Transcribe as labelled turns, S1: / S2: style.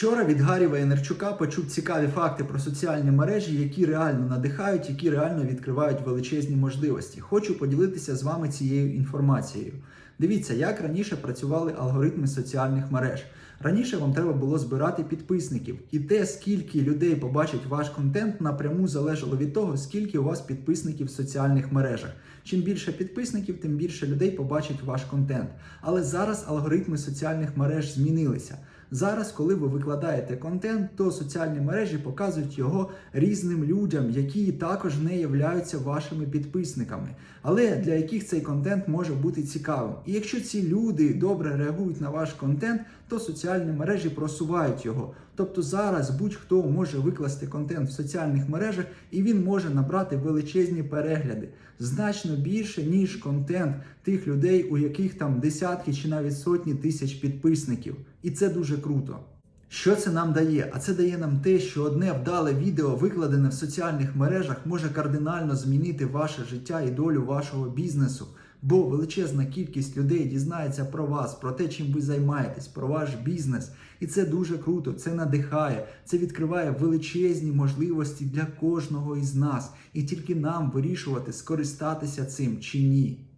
S1: Вчора від Гарі Вайнерчука почув цікаві факти про соціальні мережі, які реально надихають, які реально відкривають величезні можливості. Хочу поділитися з вами цією інформацією. Дивіться, як раніше працювали алгоритми соціальних мереж. Раніше вам треба було збирати підписників, і те, скільки людей побачить ваш контент, напряму залежало від того, скільки у вас підписників в соціальних мережах. Чим більше підписників, тим більше людей побачить ваш контент. Але зараз алгоритми соціальних мереж змінилися. Зараз, коли ви викладаєте контент, то соціальні мережі показують його різним людям, які також не являються вашими підписниками, але для яких цей контент може бути цікавим. І якщо ці люди добре реагують на ваш контент, то соціальні мережі просувають його. Тобто зараз будь-хто може викласти контент в соціальних мережах і він може набрати величезні перегляди, значно більше, ніж контент тих людей, у яких там десятки чи навіть сотні тисяч підписників. І це дуже круто. Що це нам дає? А це дає нам те, що одне вдале відео, викладене в соціальних мережах, може кардинально змінити ваше життя і долю вашого бізнесу. Бо величезна кількість людей дізнається про вас, про те, чим ви займаєтесь, про ваш бізнес. І це дуже круто, це надихає, це відкриває величезні можливості для кожного із нас. І тільки нам вирішувати, скористатися цим чи ні.